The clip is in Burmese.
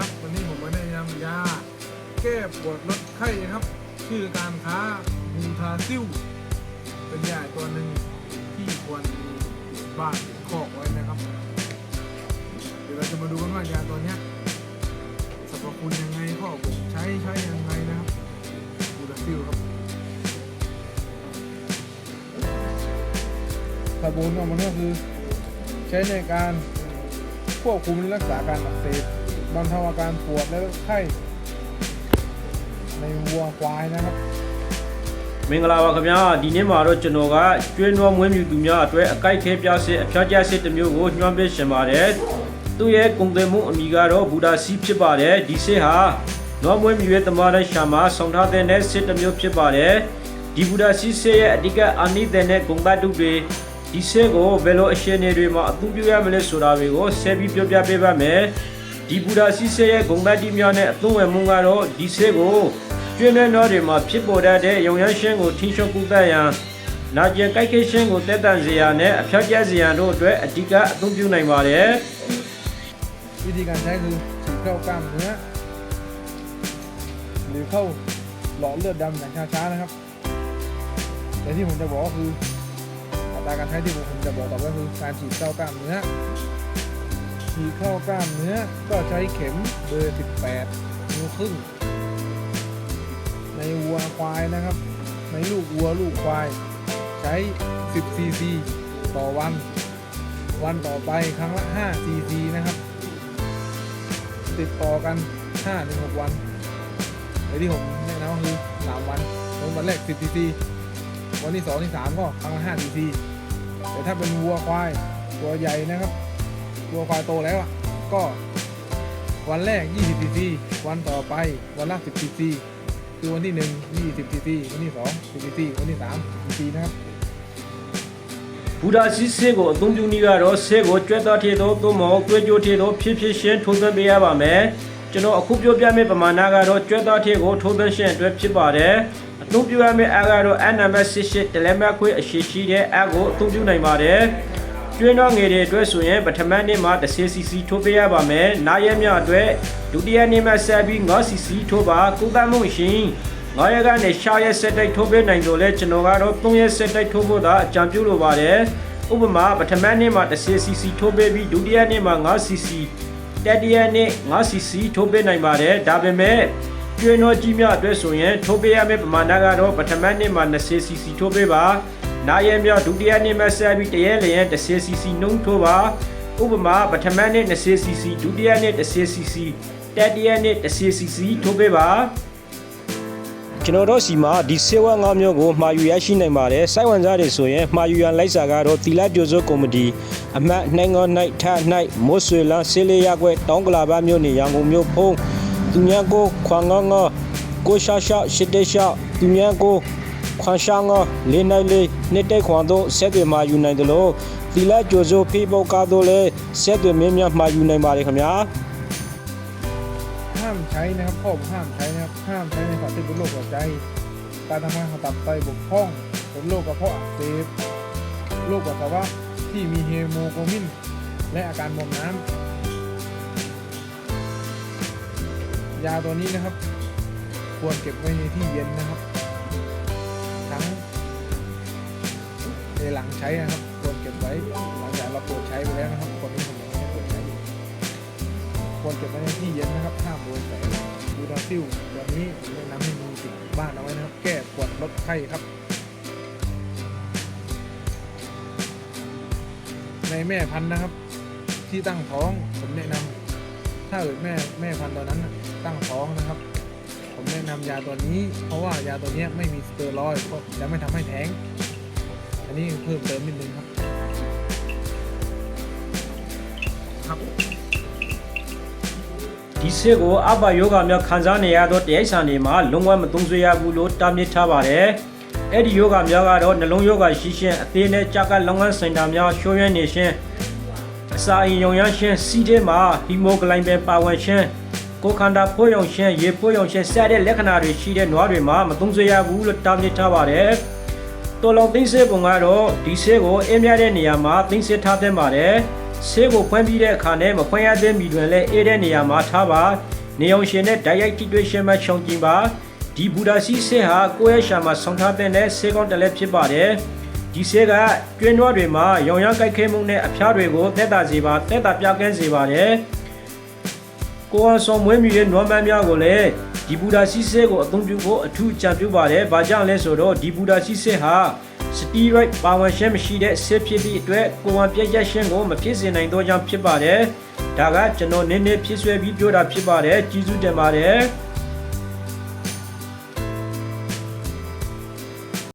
ครับ วันนี้ผมมาแนะนำยา แก้ปวดลดไข้ครับ ชื่อการค้ามูทาซิลเป็นยาตัวหนึ่งที่ควรมีติดบ้านติดคอกไว้นะครับ เดี๋ยวเราจะมาดูกันว่ายาตัวนี้สรรพคุณยังไงข้อบ่งใช้ใช้ยังไงนะครับมูทาซิลครับสรรพคุณของมันก็คือใช้ในการควบคุมและรักษาการอักเสบ บรรเทาอาการปวดและไข้ ในวัวควายนะครับ မင်္ဂလာပါခင်ဗျာဒီနေ့မှာတော့ကျွန်တော်ကကျွေးနွားမွေးမြူသူများအတွက်အကိုက်ခဲပြစစ်အဖျားကျစစ်တစ်မျိုးကိုညွှန်းပေးရှင်ပါတယ်သူ့ရဲ့ကုန်သွယ်မှုအမိကတော့ဘူဒါစီဖြစ်ပါတယ်ဒီစစ်ဟာနွားမွေးမြူရဲ့တမားတဲ့ရှာမှာဆောင်ထားတဲ့စစ်တစ်မျိုးဖြစ်ပါတယ်ဒီဘူဒါစီစစ်ရဲ့အဓိကအာနိသင်တဲ့ဂုဏ်သတ္တုတွေဒီစစ်ကိုဘယ်လိုအရှင်နေတွေမှာအသုံးပြုရမလဲဆိုတာတွေကိုဆက်ပြီးပြောပြပေးပါမယ် ဒီဘူဒါစီစစ်ရဲ့ဂုဏ်သတ္တိများနဲ့အသုံးဝင်မှုကတော့ဒီစစ်ကို ကျွင်းတဲ့နောတွေမှာဖြစ်ပေါ်တတ်တဲ့ရုံရမ်းရှင်းကိုထိန်းချုပ်ကုသရန်နာကျင်ကြိုက်ခဲရှင်းကိုတက်တန်စေရန်နဲ့အဖျက်ကျစေရန်တို့အတွက်အဓိကအသုံးပြုနိုင်ပါတယ် วิธีการใช้คือฉีดเข้ากล้ามเนื้อ หรือเข้าหลอดเลือดดำอย่างช้าๆนะครับ แต่ที่ผมจะบอกก็คืออัตราการใช้ที่ผมจะบอกต่อไปก็คือการฉีดเข้ากล้ามเนื้อ ฉีเข้ากล้ามเนื้อก็ใช้เข็มเบอร์ 18 นิ้วครึ่ง ในวัวควายนะครับ ในลูกวัวลูกควาย ใช้ 10 ซีซี ต่อวัน วันต่อไปครั้งละ 5 ซีซีนะครับ ติดต่อกัน5ถึง6วันในที่ผมแนะนำคือ 3 วันวันแรก 10 ซีซี วันที่ 2 ที่ 3 ก็ครั้งละ 5 ซีซี แต่ถ้าเป็นวัวควายตัวใหญ่นะครับ วัวควายโตแล้วอะก็วันแรก 20 ซีซี วันต่อไปวันละ 10 ซีซี คือวันที่ 1 20 ซีซี วันที่ 2 10 ซีซี วันที่ 3 10 ซีซีนะครับ ဘူဒါစီဆေကိုအသုံးပြုနည်းကတော့ဆေကိုကျွဲသားထေသောသို့မဟုတ်သွေးကြိုထေသောဖြစ်ဖြစ်ရှင်းထိုးသွင်းပေးရပါမယ်ကျွန်တော်အခုပြောပြမယ့်ပမာဏကတော့ကျွဲသားထေကိုထိုးသွင်းရှင်းအတွက်ဖြစ်ပါတယ်အသုံးပြုရမယ့်အကတော့ NMS88 တလဲမခွေအရှိရှိတဲ့အကိုအသုံးပြုနိုင်ပါတယ် ကျွေးတော့ငယ်တွေအတွက်ဆိုရင်ပထမနေ့မှာ 10cc ထိုးပေးရပါမယ်။နားရက်မြအတွက်ဒုတိယနေ့မှာဆက်ပြီး 9cc ထိုးပါကုသမှုရှင်9ရက်ကနေ6ရက်ဆက်တိုက်ထိုးပေးနိုင်တော့လဲကျွန်တော်ကတော့3ရက်ဆက်တိုက်ထိုးဖို့သာအကြံပြုလိုပါတယ်။ဥပမာပထမနေ့မှာ 10cc ထိုးပေးပြီးဒုတိယနေ့မှာ 9cc တတိယနေ့ 9cc ထိုးပေးနိုင်ပါတယ်။ဒါပေမဲ့ကျွေးတော့ကြီးမြအတွက်ဆိုရင်ထိုးပေးရမယ့်ပမာဏကတော့ပထမနေ့မှာ 20cc ထိုးပေးပါ။ နားရက်မြဒုတိယနေ့မှာဆက်ပြီးတရက်လျင် 10cc နှုံးထိုးပါဥပမာပထမနေ့ 20cc ဒုတိယနေ့ 10cc တတိယနေ့ 10cc ထိုးပေးပါကျွန်တော်တို့စီမှာဒီဆေးဝါး၅မျိုးကိုမှာယူရရှိနိုင်ပါတယ်စိုက်ဝင်စားတွေဆိုရင်မှာယူရန်လိုက်စာကတော့တီလာပြိုစိုးကော်မတီအမတ်နိုင်ငေါနိုင်ထနိုင်မိုးဆွေလန်းဆေးလေးရက်ွက်တောင်းကလာပါမျိုးနေရန်ကုန်မြို့ဖုံးသူများကိုခွန်ငေါငေါကိုရှာရှာရှစ်တေရှာသူများကို ခွန်ရှာငေါလေးနိုင်လေးနှစ်တိတ်ခွန်တို့ဆက်တွေမှာယူနိုင်တယ်လို့တီလာပြိုစိုးဖေးပေါကားတို့လည်းဆက်တွေမြင်းမြတ်မှာယူနိုင်ပါတယ်ခင်ဗျာ ห้ามใช้นะครับข้อผมห้ามใช้นะครับ ห้ามใช้ในสัตว์ที่เป็นโรคหัวใจ การทำงานของตับไตบกพร่อง เป็นโรคกระเพาะอักเสบ โรคปัสสาวะที่มีเฮโมโกลบิน และอาการมอมน้ำ ยาตัวนี้นะครับ ควรเก็บไว้ในที่เย็นนะครับ หลังใช้นะครับควรเก็บไว้หลังจากเราเปิดใช้ไปแล้วนะครับคนที่ผมยังไม่เปิดใช้อยู่ควรเก็บไว้ในที่เย็นนะครับห้ามโดนแสงดูดาซิลตัวนี้ผมแนะนำให้มีติดบ้านเอาไว้นะครับ แก้ปวดลดไข้ครับ ในแม่พันธุ์นะครับ ที่ตั้งท้องผมแนะนำถ้าเกิดแม่แม่พันธุ์ตอนนั้นตั้งท้องนะครับผมแนะนำยาตัวนี้ เพราะว่ายาตัวนี้ไม่มีสเตียรอยด์ก็จะไม่ทำให้แท้ง นนี้เพิ่มเติมนิดนึงครับ ครับ ဒီစစ်ကိုအဘယောဂများခံစားနေရသောတရိုက်ဆန်တွေမှာလုံးဝမသုံးဆွေရဘူးလို့တားမြစ်ထားပါတယ်။အဲ့ဒီယောဂများကတော့နှလုံးယောဂရှိရှင်အသေးနဲ့ကြာကလုပ်ငန်းစင်တာများရှုံးရနေရှင်အစာအိမ်ယုံရရှင်စီးထဲမှာဟီမိုဂလိုင်ဘင်ပါဝင်ရှင်ကိုယ်ခန္ဓာဖိုးယုံရှင်ရေဖိုးယုံရှင်စတဲ့လက္ခဏာတွေရှိတဲ့နွားတွေမှာမသုံးဆွေရဘူးလို့တားမြစ်ထားပါတယ်။ တော်လုံးသိမ်းစစ်ပုံကတော့ဒီစစ်ကိုအင်းမြတဲ့နေရာမှာသိမ်းစစ်ထားသင့်ပါတယ်။ဆေးကိုဖွင့်ပြီးတဲ့အခါနဲ့မဖွင့်ရသေးမီတွင်လည်းအေးတဲ့နေရာမှာထားပါနေအောင်ရှင်နဲ့ဓာတ်ရိုက်ထိတွေ့ရှင်မှခြုံကြည့်ပါဒီဘူဒါစီဆေးဟာကိုယ့်ရဲ့ရှာမှာဆောင်းထားတဲ့ဆေးကောင်းတစ်လက်ဖြစ်ပါတယ်ဒီဆေးကကျွင်းတော်တွေမှာရောင်ရမ်းကြိုက်ခဲမှုနဲ့အဖျားတွေကိုတက်တာစေပါတက်တာပြောက်ကန်းစေပါတယ် ကိုအောင်ဆောင်မွေးမြူရဲ့နွမ်းမန်းများကိုလည်းဒီဘူဒါစီဆေးကိုအသုံးပြုဖို့အထူးကြံပြုပါတယ်။ဘာကြောင့်လဲဆိုတော့ဒီဘူဒါစီဆေးဟာစတီရိုက်ပါဝင်ရှင်းမရှိတဲ့ဆေးဖြစ်သည့်အတွက်ကိုဝန်ပြည့်ရက်ရှင်းကိုမဖြစ်စေနိုင်သောကြောင့်ဖြစ်ပါတယ်။ဒါကကျွန်တော်နည်းနည်းဖြစ်ဆွဲပြီးပြောတာဖြစ်ပါတယ်။ကျေးဇူးတင်ပါတယ်။